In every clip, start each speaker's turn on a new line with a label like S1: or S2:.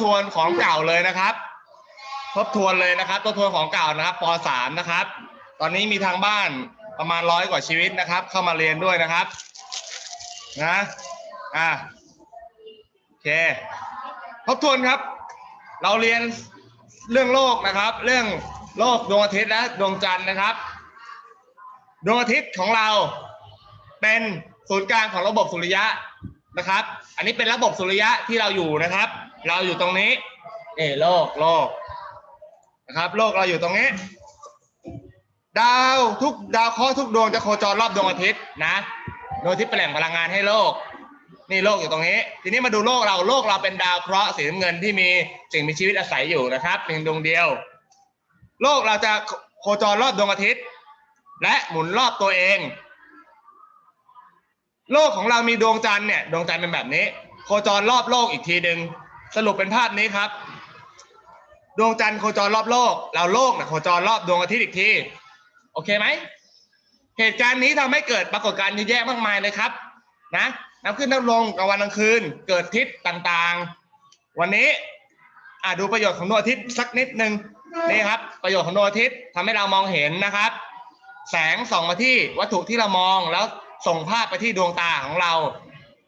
S1: ทวนของเก่าเลยนะครับ ทบทวนเลยนะครับ ทบทวนของเก่านะครับป .3 นะครับ ตอนนี้มีทางบ้านประมาณร้อยกว่าชีวิตนะครับ เข้ามาเรียนด้วยนะครับนะอะโอเคทบทวนครับ เราเรียนเรื่องโลกนะครับ เรื่องโลกดวงอาทิตย์และดวงจันทร์นะครับ ดวงอาทิตย์ของเราเป็นศูนย์กลางของระบบสุริยะนะครับ อันนี้เป็นระบบสุริยะที่เราอยู่นะครับ เราอยู่ตรงนี้เออโลกโลกนะครับ โลกเราอยู่ตรงนี้ ดาวทุกดาวเคราะห์ทุกดวงจะโคจรรอบดวงอาทิตย์นะดวงอาทิตย์เป็นแหล่งพลังงานให้โลก นี่โลกอยู่ตรงนี้ ทีนี้มาดูโลกเราโลกเราเป็นดาวเคราะห์สีน้ำเงินที่มีสิ่งมีชีวิตอาศัยอยู่นะครับเพียงดวงเดียว โลกเราจะโคจรรอบดวงอาทิตย์ และหมุนรอบตัวเอง โลกของเรามีดวงจันทร์เนี่ยดวงจันทร์เป็นแบบนี้ โคจรรอบโลกอีกทีหนึ่ง สรุปเป็นภาพนี้ครับ ดวงจันทร์โคจรรอบโลก เราโลกเนี่ยโคจรรอบดวงอาทิตย์อีกที โอเคไหม เหตุการณ์นี้ทำให้เกิดปรากฏการณ์เยอะแยะมากมายเลยครับ นะน้ำขึ้นน้ำลงกลางวันกลางคืน เกิดทิศต่างๆ วันนี้อะดูประโยชน์ของดวงอาทิตย์สักนิดหนึ่งนี่ครับ ประโยชน์ของดวงอาทิตย์ทำให้เรามองเห็นนะครับ แสงส่องมาที่วัตถุที่เรามองแล้วส่งภาพไปที่ดวงตาของเรา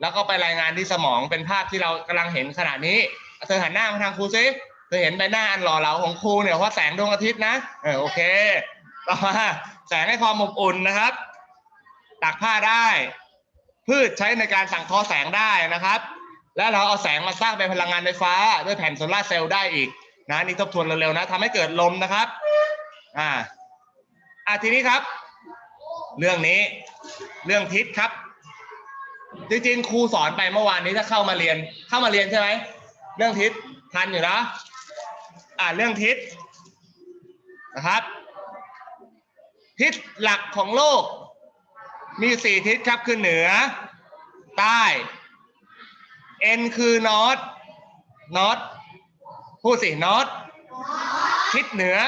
S1: แล้วก็ไปรายงานที่สมองเป็นภาพที่เรากำลังเห็นขณะนี้เธอหันหน้ามาทางครูซิเธอเห็นใบหน้าอันหล่อเหลาของครูเนี่ยเพราะแสงดวงอาทิตย์นะเออโอเคต่อมาแสงให้ความอบอุ่นนะครับตากผ้าได้ พืชใช้ในการสั่งทอแสงได้นะครับ และเราเอาแสงมาสร้างเป็นพลังงานไฟฟ้า ด้วยแผ่นโซลาร์เซลล์ได้อีกนะนี่ทบทวนเร็วๆนะทำให้เกิดลมนะครับอ่าอะทีนี้ครับ เรื่องนี้เรื่องทิศครับ จริงๆครูสอนไปเมื่อวานนี้ถ้าเข้ามาเรียนเข้ามาเรียนใช่ไหมเรื่องทิศทันอยู่นะอ่าเรื่องทิศนะครับ ทิศหลักของโลก มีสี่ทิศครับคือเหนือ ใต้ N คือ north north พูดสิ north ทิศเหนือ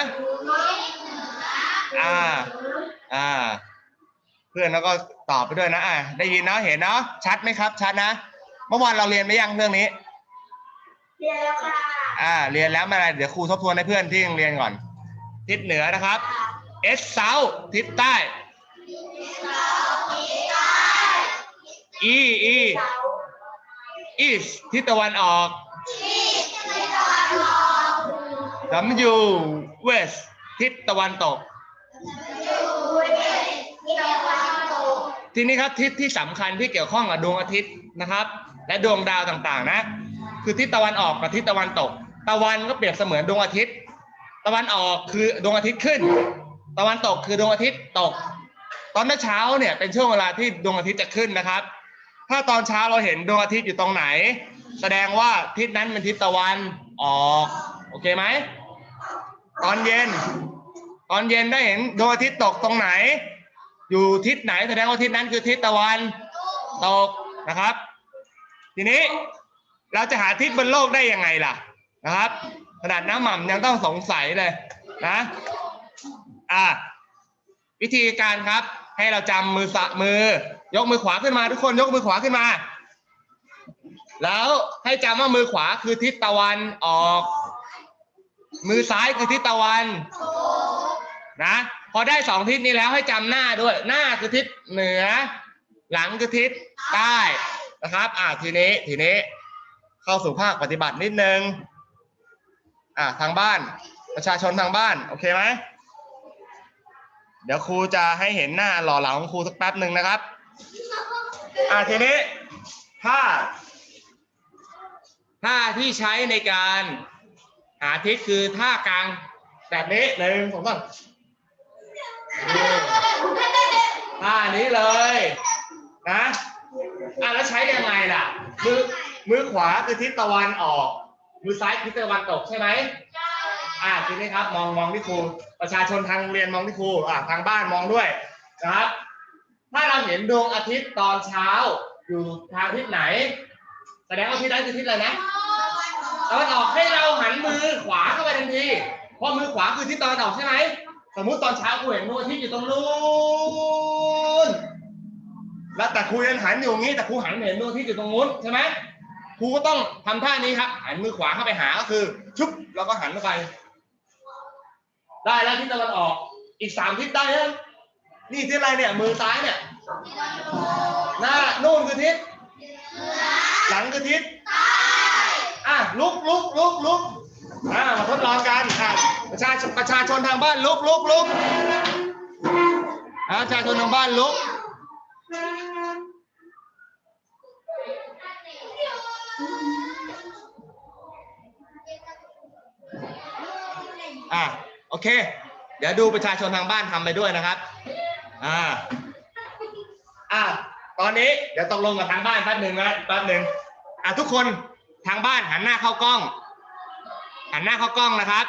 S1: อ่า อ่า เพื่อนแล้วก็ตอบไปด้วยนะอ่าได้ยินเนาะเห็นเนาะชัดไหมครับ ชัดนะ เมื่อวานเราเรียนไปยังเรื่องนี้
S2: เรียนแล้วค่ะ
S1: อ่า เรียนแล้วไมาอะไรเดี๋ยวครูทบทวนให้เพื่อนที่ยังเรียนก่อน ทิศเหนือนะครับ S South ทิศใต้ E E East ทิศตะวันออก W West ทิศตะวันตก ทีนี้ครับทิศที่สำคัญที่เกี่ยวข้องกับดวงอาทิตย์นะครับ และดวงดาวต่างๆนะ คือทิศตะวันออกกับทิศตะวันตก ตะวันก็เปรียบเสมือนดวงอาทิตย์ ตะวันออกคือดวงอาทิตย์ขึ้น ตะวันตกคือดวงอาทิตย์ตก ตอนเช้าเนี่ยเป็นช่วงเวลาที่ดวงอาทิตย์จะขึ้นนะครับ ถ้าตอนเช้าเราเห็นดวงอาทิตย์อยู่ตรงไหน แสดงว่าทิศนั้นเป็นทิศตะวันออกโอเคไหมตอนเย็น ตอนเย็นได้เห็นดวงอาทิตย์ตกตรงไหน อยู่ทิศไหนแสดงว่าทิศนั้นคือทิศตะวันตกนะครับ ทีนี้เราจะหาทิศบนโลกได้ยังไงล่ะนะครับ ขนาดน้ำหม่ำยังต้องสงสัยเลยนะอ่าวิธีการครับให้เราจำมือสะมือ ยกมือขวาขึ้นมาทุกคนยกมือขวาขึ้นมา แล้วให้จำว่ามือขวาคือทิศตะวันออก มือซ้ายคือทิศตะวัน นะพอได้สองทิศนี้แล้วให้จำหน้าด้วย หน้าคือทิศเหนือ หลังคือทิศใต้นะครับ อ่าทีนี้ทีนี้ เข้าสู่ภาคปฏิบัตินิดนึงอ่าทางบ้านประชาชนทางบ้าน โอเคไหมเดี๋ยวครูจะให้เห็นหน้าหล่อเหลาของครูสักแป๊บหนึ่งนะครับ อ่าทีนี้ถ้าท่าที่ใช้ในการหาทิศคือท่ากลางแบบนี้หนึ่งสองสามนี่ ท่านี้เลยนะอะแล้วใช้ยังไงล่ะ มือมือขวาคือทิศตะวันออก มือซ้ายคือทิศตะวันตกใช่ไหมอ่าทีนี้ครับมองมองที่ครู ประชาชนทางโรงเรียนมองที่ครูอ่าทางบ้านมองด้วยนะครับ ถ้าเราเห็นดวงอาทิตย์ตอนเช้าอยู่ทางทิศไหน แสดงว่าทิศนั้นคือทิศอะไรนะตะวันออกให้เราหันมือขวาเข้าไปทันทีเพราะมือขวาคือทิศตะวันออกใช่ไหม สมมุติตอนเช้ากูเห็นดวงอาทิตย์อยู่ตรงนู้นแล้วแต่ครูยังหันอยู่อย่างนี้แต่ครูหันเห็นดวงอาทิตย์อยู่ตรงนู้นใช่ไหมครูก็ต้องทำท่านี้ครับ หันมือขวาเข้าไปหาก็คือชุบแล้วก็หันเข้าไป ได้แล้วทิศตะวันออก อีกสามทิศได้แล้วนี่ทิศอะไรเนี่ยมือซ้ายเนี่ยหน้านู่นคือทิศหลังคือทิศอะลุกลุกลุกลุก อ่ามาทดลองกันอะประชาชนประชาชนทางบ้านลุกลุกลุกอะประชาชนทางบ้านลุกอะโอเค เดี๋ยวดูประชาชนทางบ้านทำไปด้วยนะครับอ่าอะตอนนี้เดี๋ยวตกลงกับทางบ้านแป๊บหนึ่งนะแป๊บหนึ่งอะทุกคนทางบ้านหันหน้าเข้ากล้อง หันหน้าเข้ากล้องนะครับ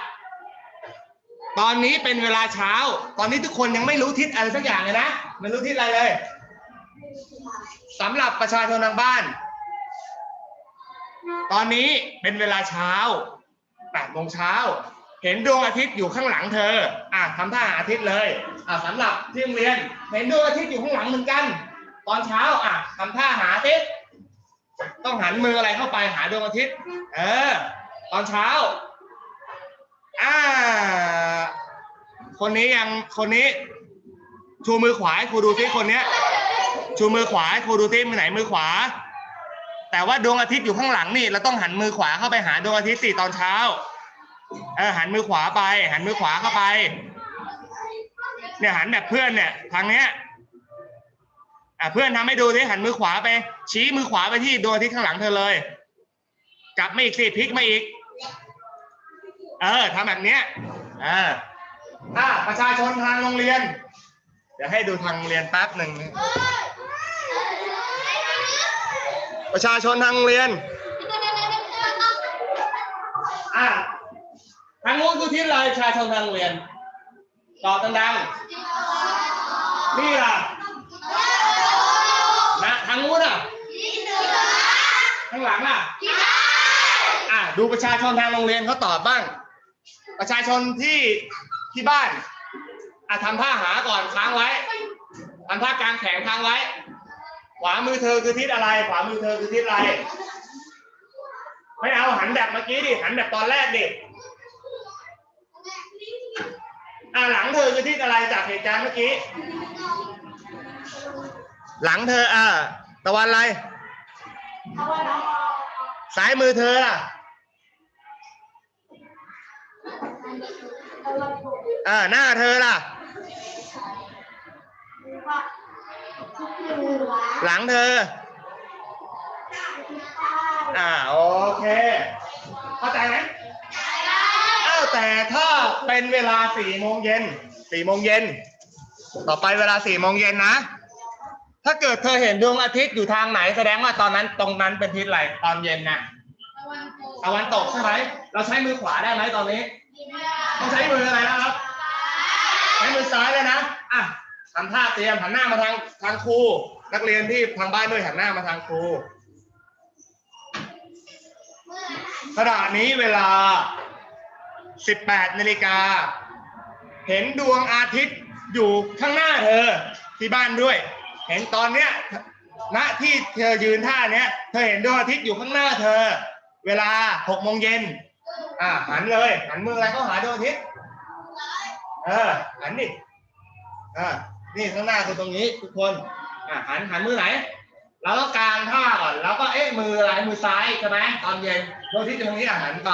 S1: ตอนนี้เป็นเวลาเช้า ตอนนี้ทุกคนยังไม่รู้ทิศอะไรสักอย่างเลยนะไม่รู้ทิศอะไรเลยสำหรับประชาชนทางบ้าน ตอนนี้เป็นเวลาเช้าแปดโมงเช้า เห็นดวงอาทิตย์อยู่ข้างหลังเธอ อะทำท่าหาอาทิตย์เลย อะสำหรับที่โรงเรียน เห็นดวงอาทิตย์อยู่ข้างหลังเหมือนกัน ตอนเช้า อะทำท่าหาอาทิตย์ ต้องหันมืออะไรเข้าไปหาดวงอาทิตย์ เออ ตอนเช้า อ่า คนนี้ยังคนนี้ ชูมือขวาให้ครูดูซิคนเนี้ย ชูมือขวาให้ครูดูซิมือไหนมือขวา แต่ว่าดวงอาทิตย์อยู่ข้างหลังนี่เราต้องหันมือขวาเข้าไปหาดวงอาทิตย์สิตอนเช้าเออหันมือขวาไป หันมือขวาเข้าไป เนี่ยหันแบบเพื่อนเนี่ยทางเนี้ยอะเพื่อนทำให้ดูสิหันมือขวาไป ชี้มือขวาไปที่ดวงอาทิตย์ข้างหลังเธอเลย กลับมาอีกสิพลิกมาอีก เออทำแบบเนี้ยเออถ้าประชาชนทางโรงเรียน เดี๋ยวให้ดูทางโรงเรียนแป๊บหนึ่งประชาชนทางโรงเรียนอะทางนู้นคือทิศอะไรประชาชนทางโรงเรียนตอบดังๆนี่ล่ะนะทางนู้นอะข้างหลังอะอะดูประชาชนทางโรงเรียนเขาตอบบ้าง ประชาชนที่ที่บ้านอะทำท่าหาก่อนค้างไว้ทำท่ากลางแขนค้างไว้ ขวามือเธอคือทิศอะไร ขวามือเธอคือทิศอะไร ไม่เอาหันแบบเมื่อกี้ดิหันแบบตอนแรกดิอะหลังเธอคือทิศอะไรจากเหตุการณ์เมื่อกี้ หลังเธออะตะวันอะไรซ้ายมือเธอล่ะ อ่าหน้าเธอล่ะ หลังเธอ อ่าโอเค เข้าใจไหมอ้าวแต่ถ้าเป็นเวลาสี่โมงเย็นสี่โมงเย็น ต่อไปเวลาสี่โมงเย็นนะ ถ้าเกิดเธอเห็นดวงอาทิตย์อยู่ทางไหนแสดงว่าตอนนั้นตรงนั้นเป็นทิศอะไรตอนเย็นน่ะตะวันตกใช่ไหม เราใช้มือขวาได้ไหมตอนนี้ ต้องใช้มืออะไรนะครับ ใช้มือซ้ายเลยนะอะทำท่าเตรียมหันหน้ามาทางทางครู นักเรียนที่ทางบ้านด้วยหันหน้ามาทางครูขณะนี้เวลา 18นาฬิกา เห็นดวงอาทิตย์อยู่ข้างหน้าเธอที่บ้านด้วย เห็นตอนเนี้ยณที่เธอยืนท่าเนี้ย เธอเห็นดวงอาทิตย์อยู่ข้างหน้าเธอ เวลาหกโมงเย็นอ่าหันเลย หันมืออะไรก็หาดวงอาทิตย์ ออหันดิอ่านี่ข้างหน้าคือตรงนี้ทุกคนอ่าหันหันมือไหนเราก็กางท่าก่อนแล้วก็เอ๊ะมืออะไรมือซ้ายใช่ไหมตอนเย็นดวงอาทิตย์อยู่ตรงนี้อะหันไป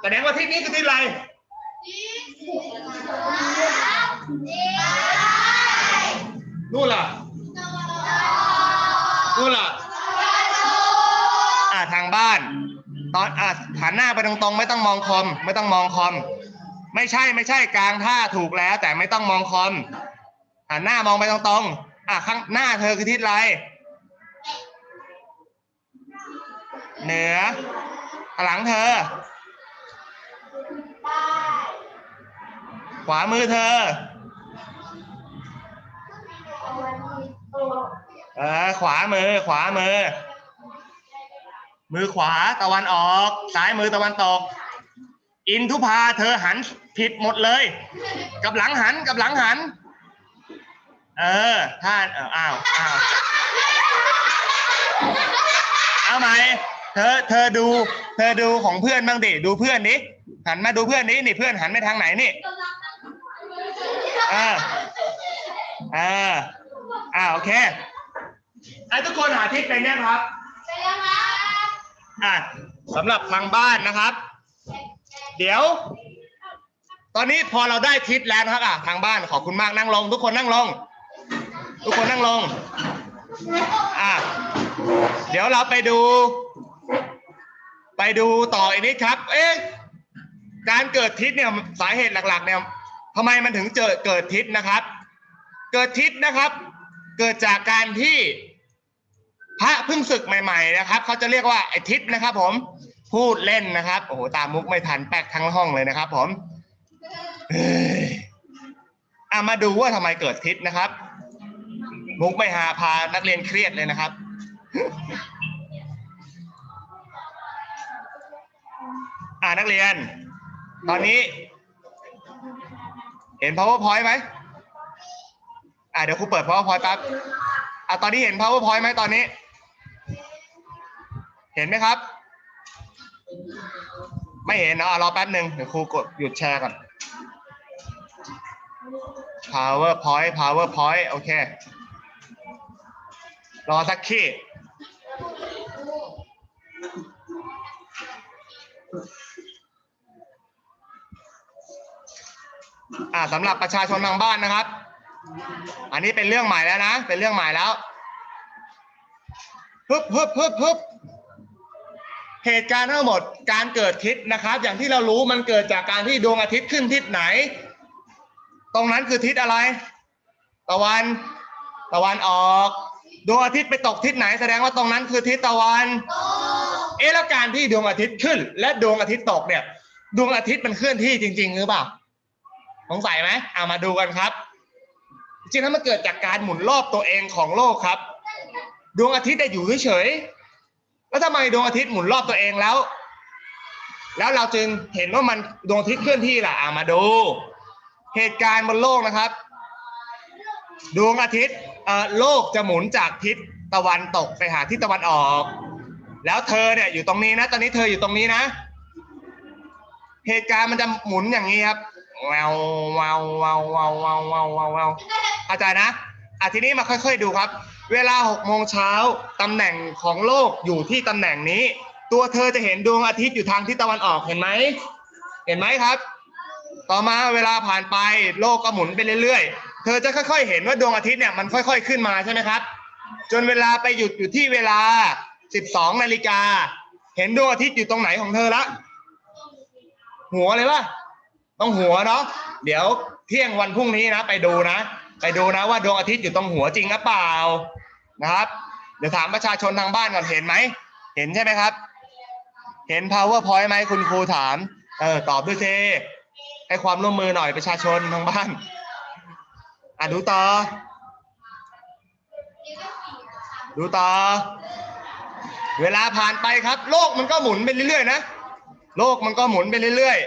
S1: แสดงว่าทิศนี้คือทิศอะไรนู่นล่ะนู่นล่ะอ่าทางบ้าน ตอนอ่าหันหน้าไปตรงๆ ไม่ต้องมองคอม ไม่ต้องมองคอม ไม่ใช่ไม่ใช่กลางท่าถูกแล้ว แต่ไม่ต้องมองคอมหันหน้ามองไปตรงๆอะข้างหน้าเธอคือทิศอะไรเหนือหลังเธอ ขวามือเธอเออขวามือขวามือ มือขวาตะวันออก ซ้ายมือตะวันตก อินทุพาเธอหันผิดหมดเลย กับหลังหันกับหลังหัน เออท่านเอออ้าวอ้าวเอาไหมเธอเธอดูเธอดูของเพื่อนบ้างดิดูเพื่อนนี้หันมาดูเพื่อนนี้นี่เพื่อนหันไปทางไหนนี่อ่าอ่าอ่าโอเคไอ้ทุกคนหาทิศเป็นเนี่ยครับ
S2: ไปแล้วครับ
S1: อะสำหรับทางบ้านนะครับ เดี๋ยว ตอนนี้พอเราได้ทิศแล้วนะครับอะทางบ้านขอบคุณมากนั่งลง ทุกคนนั่งลง ทุกคนนั่งลงอะเดี๋ยวเราไปดู ไปดูต่ออีกนิดครับ เอ๊ะการเกิดทิศเนี่ยสาเหตุหลัก ๆ เนี่ยทำไมมันถึงเจอเกิดทิศนะครับ เกิดทิศนะครับ เกิดจากการที่พระเพิ่งศึกใหม่ ๆ นะครับเขาจะเรียกว่าไอ้ทิศนะครับ ผม พูดเล่นนะครับ โอ้โห ตามมุกไม่ทันแป๊กทั้งห้องเลยนะครับผมเฮ้ยอะมาดูว่าทำไมเกิดทิศนะครับ มุกไม่หาพานักเรียนเครียดเลยนะครับ อ่านักเรียน ตอนนี้ เห็น powerpoint ไหมอ่าเดี๋ยวครูเปิด powerpoint แป๊บอะตอนนี้เห็น powerpoint ไหมตอนนี้ เห็นไหมครับ ไม่เห็นเนาะรอแป๊บหนึ่งเดี๋ยวครูกดหยุดแชร์ก่อน powerpoint powerpoint โอเค รอสักขี้อ่าสำหรับประชาชนทางบ้านนะครับ อันนี้เป็นเรื่องใหม่แล้วนะ เป็นเรื่องใหม่แล้วฮึบฮึบฮึบฮึบ เหตุการณ์ทั้งหมดการเกิดทิศนะครับ อย่างที่เรารู้มันเกิดจากการที่ดวงอาทิตย์ขึ้นทิศไหน ตรงนั้นคือทิศอะไร ตะวันตะวันออกดวงอาทิตย์ไปตกทิศไหนแสดงว่าตรงนั้นคือทิศตะวัน เอ๊ะแล้วการที่ดวงอาทิตย์ขึ้น และดวงอาทิตย์ตกเนี่ย ดวงอาทิตย์มันเคลื่อนที่จริง ๆ หรือเปล่าสงสัยไหมเอามาดูกันครับ จริงๆแล้วมันเกิดจากการหมุนรอบตัวเองของโลกครับ ดวงอาทิตย์ได้อยู่เฉยๆ แล้วทำไมดวงอาทิตย์หมุนรอบตัวเองแล้ว แล้วเราจึงเห็นว่ามันดวงอาทิตย์เคลื่อนที่ล่ะอามาดู เหตุการณ์บนโลกนะครับ ดวงอาทิตย์โลกจะหมุนจากทิศตะวันตกไปหาทิศตะวันออก แล้วเธอเนี่ยอยู่ตรงนี้นะ ตอนนี้เธออยู่ตรงนี้นะ เหตุการณ์มันจะหมุนอย่างนี้ครับวาววาววาววาววาววาววาวอาจารย์นะอ่ทีนี้มาค่อย ๆ ดูครับ เวลาหกโมงเช้าตำแหน่งของโลกอยู่ที่ตำแหน่งนี้ ตัวเธอจะเห็นดวงอาทิตย์อยู่ทางทิศตะวันออกเห็นไหมเห็นไหมครับ ต่อมาเวลาผ่านไปโลกก็หมุนไปเรื่อยๆ เธอจะค่อยๆ เห็นว่าดวงอาทิตย์เนี่ยมันค่อย ๆขึ้นมาใช่ไหมครับ จนเวลาไปหยุดอยู่ที่เวลา 12นาฬิกาเห็นดวงอาทิตย์อยู่ตรงไหนของเธอละหัวเลยป่ะต้องหัวเนาะเดี๋ยวเที่ยงวันพรุ่งนี้นะ ไปดูนะ ไปดูนะว่าดวงอาทิตย์อยู่ตรงหัวจริงหรือเปล่า นะครับ เดี๋ยวถามประชาชนทางบ้านก่อนเห็นไหม เห็นใช่ไหมครับ เห็น powerpoint ไหมคุณครูถาม เออ ตอบด้วยเซให้ความร่วมมือหน่อยประชาชนทางบ้านอะดูต่อ ดูต่อ เวลาผ่านไปครับ โลกมันก็หมุนไปเรื่อยๆนะ โลกมันก็หมุนไปเรื่อย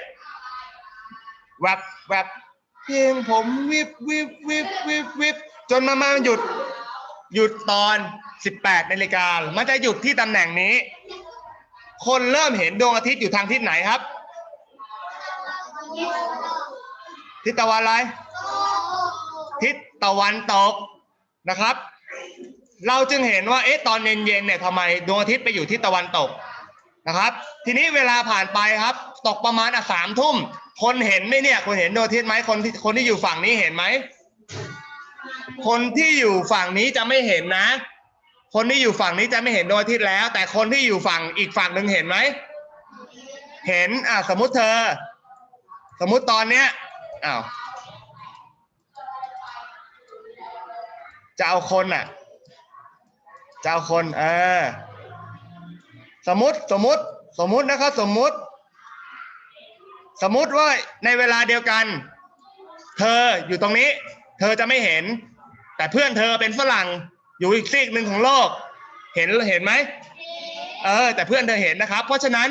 S1: ๆ แวบแวบเพียงผมวิบวิบวิบวิบวิบจนมามาหยุด หยุดตอน 18นาฬิกามันจะหยุดที่ตำแหน่งนี้ คนเริ่มเห็นดวงอาทิตย์อยู่ทางทิศไหนครับ ทิศตะวันอะไร ทิศตะวันตกนะครับ เราจึงเห็นว่าเอ๊ะตอนเย็นๆเนี่ยทำไมดวงอาทิตย์ไปอยู่ทิศตะวันตกนะครับ ทีนี้เวลาผ่านไปครับ ตกประมาณอะสามทุ่ม คนเห็นไหมเนี่ย คนเห็นดวงอาทิตย์ไหมคนที่คนที่อยู่ฝั่งนี้เห็นไหม คนที่อยู่ฝั่งนี้จะไม่เห็นนะ คนที่อยู่ฝั่งนี้จะไม่เห็นดวงอาทิตย์แล้ว แต่คนที่อยู่ฝั่งอีกฝั่งหนึ่งเห็นไหมเห็นอะสมมติเธอ สมมุติตอนเนี้ยอ้าวจะเอาคนอะจะเอาคนเออสมมติสมมติสมมตินะครับสมมติ สมมติว่าในเวลาเดียวกัน เธออยู่ตรงนี้ เธอจะไม่เห็น แต่เพื่อนเธอเป็นฝรั่งอยู่อีกซีกหนึ่งของโลก เห็นเห็นไหมเออ แต่เพื่อนเธอเห็นนะครับ เพราะฉะนั้น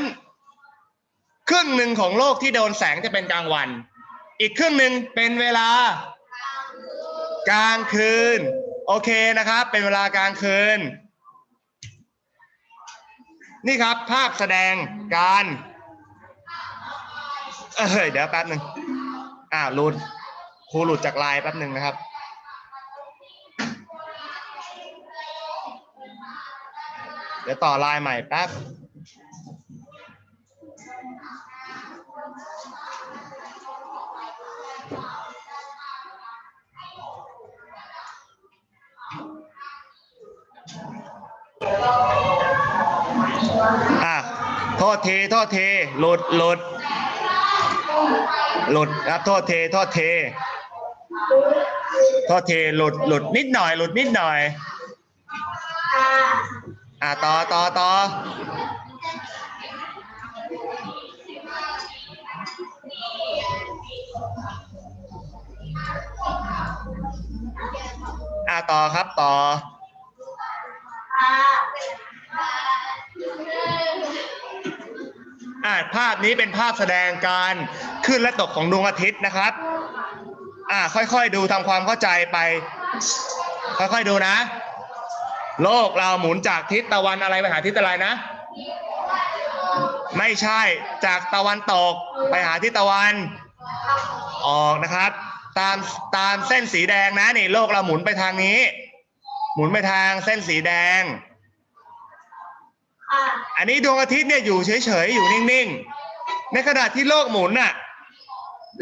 S1: ครึ่งหนึ่งของโลกที่โดนแสงจะเป็นกลางวัน อีกครึ่งหนึ่งเป็นเวลา กลางคืน โอเคนะครับ เป็นเวลากลางคืน นี่ครับภาพแสดงการเอ้ยเดี๋ยวแป๊บหนึ่งอ่าหลุดครูหลุดจากไลน์แป๊บหนึ่งนะครับ เดี๋ยวต่อลน์ใหม่แป๊บ อะ โทษที โทษที หลุด หลุด หลุดครับ โทษที โทษที โทษที หลุด หลุดนิดหน่อย หลุดนิดหน่อย อะต่อต่อต่ออะต่อครับต่ออ่าภาพนี้เป็นภาพแสดงการขึ้นและตกของดวงอาทิตย์นะครับ อ่าค่อยๆดูทำความเข้าใจไป ค่อยๆดูนะ โลกเราหมุนจากทิศตะวันอะไรไปหาทิศอะไรนะ ไม่ใช่จากตะวันตกไปหาทิศตะวันออกนะครับ ตามตามเส้นสีแดงนะนี่โลกเราหมุนไปทางนี้ หมุนไปทางเส้นสีแดง อันนี้ดวงอาทิตย์เนี่ยอยู่เฉยๆอยู่นิ่งๆ ในขณะที่โลกหมุนน่ะ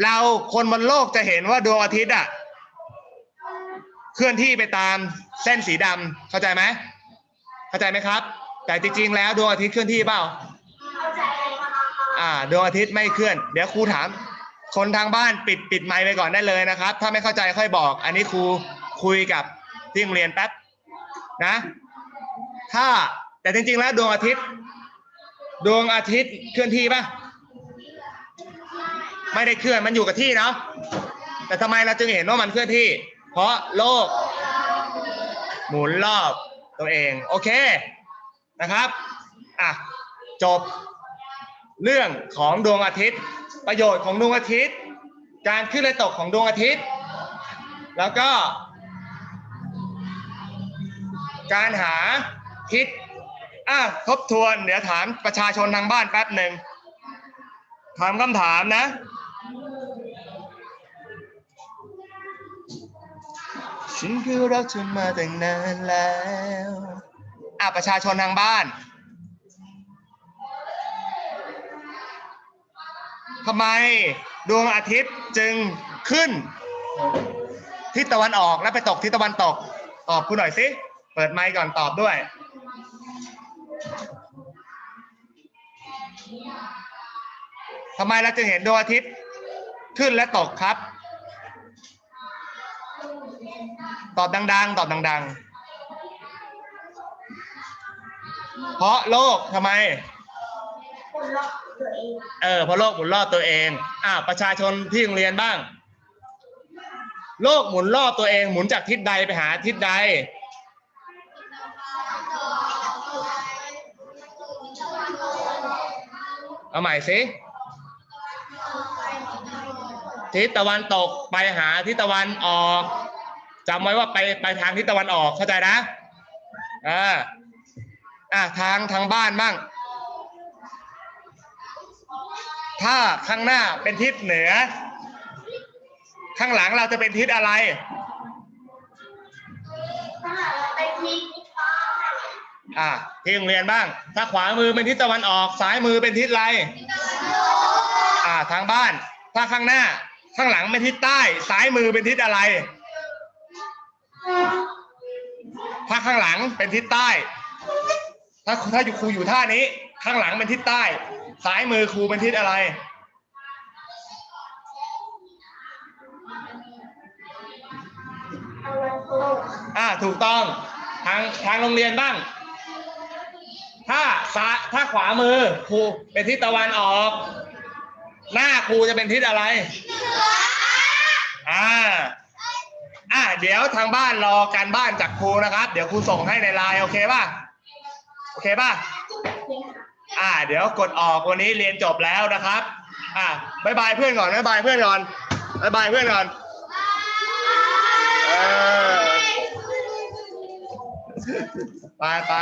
S1: เราคนบนโลกจะเห็นว่าดวงอาทิตย์อะ เคลื่อนที่ไปตามเส้นสีดำเข้าใจไหมเข้าใจไหมครับ แต่จริงๆแล้วดวงอาทิตย์เคลื่อนที่เปล่า
S2: เข้าใจค่ะ
S1: อ่าดวงอาทิตย์ไม่เคลื่อน เดี๋ยวครูถาม คนทางบ้านปิดปิดไมค์ไปก่อนได้เลยนะครับ ถ้าไม่เข้าใจค่อยบอก อันนี้ครูคุยกับที่โรงเรียนแป๊บนะ ถ้าแต่จริงๆแล้วดวงอาทิตย์ ดวงอาทิตย์เคลื่อนที่ปะไม่ได้เคลื่อนมันอยู่กับที่เนาะแต่ทำไมเราจึงเห็นว่ามันเคลื่อนที่ เพราะโลก หมุนรอบตัวเอง โอเคนะครับอะจบเรื่องของดวงอาทิตย์ ประโยชน์ของดวงอาทิตย์ การขึ้นและตกของดวงอาทิตย์ แล้วก็ การหาทิศอะทบทวนเดี๋ยวถามประชาชนทางบ้านแป๊บหนึ่งถามคำถามนะ ฉันคือรักเธอมาตั้งนานแล้วอะประชาชนทางบ้านทำไมดวงอาทิตย์จึงขึ้น ทิศตะวันออกแล้วไปตกทิศตะวันตก ตอบคุณหน่อยสิ เปิดไมค์ก่อนตอบด้วย ทำไมเราจึงเห็นดวงอาทิตย์ขึ้นและตกครับ ตอบดัง ๆ ตอบดัง ๆ เพราะโลกทำไม
S2: เอง
S1: เออเพราะโลกหมุนรอบตัวเอง อ่าประชาชนที่โรงเรียนบ้าง โลกหมุนรอบตัวเอง หมุนจากทิศใดไปหาทิศใด เอาใหม่สิทิศตะวันตกไปหาทิศตะวันออก จำไว้ว่าไปไปทางทิศตะวันออกเข้าใจนะอ่าอ่าทางทางบ้านบ้าง ถ้าข้างหน้าเป็นทิศเหนือ ข้างหลังเราจะเป็นทิศอะไร
S2: ถ้าหากเราไปที่ฟ้า
S1: อ่าที่โรงเรียนบ้าง ถ้าขวามือเป็นทิศตะวันออกซ้ายมือเป็นทิศอะไรอ่าทางบ้าน ถ้าข้างหน้าข้างหลังเป็นทิศใต้ ซ้ายมือเป็นทิศอะไร ถ้าข้างหลังเป็นทิศใต้ ถ้าถ้าอยู่ครูอยู่ท่านี้ ข้างหลังเป็นทิศใต้ ซ้ายมือครูเป็นทิศอะไร อ่าถูกต้องทางทางโรงเรียนบ้าง ถ้าซ้าถ้าขวามือครูเป็นทิศตะวันออก หน้าครูจะเป็นทิศอะไร อ่า อ่าเดี๋ยวทางบ้านรอการบ้านจากครูนะครับ เดี๋ยวครูส่งให้ในไลน์โอเคป่ะโอเคป่ะอ่า เดี๋ยวกดออกวันนี้เรียนจบแล้วนะครับ อ่าบายบายเพื่อนก่อนบายบายเพื่อนก่อนบายบายเพื่อนก่อนไปไป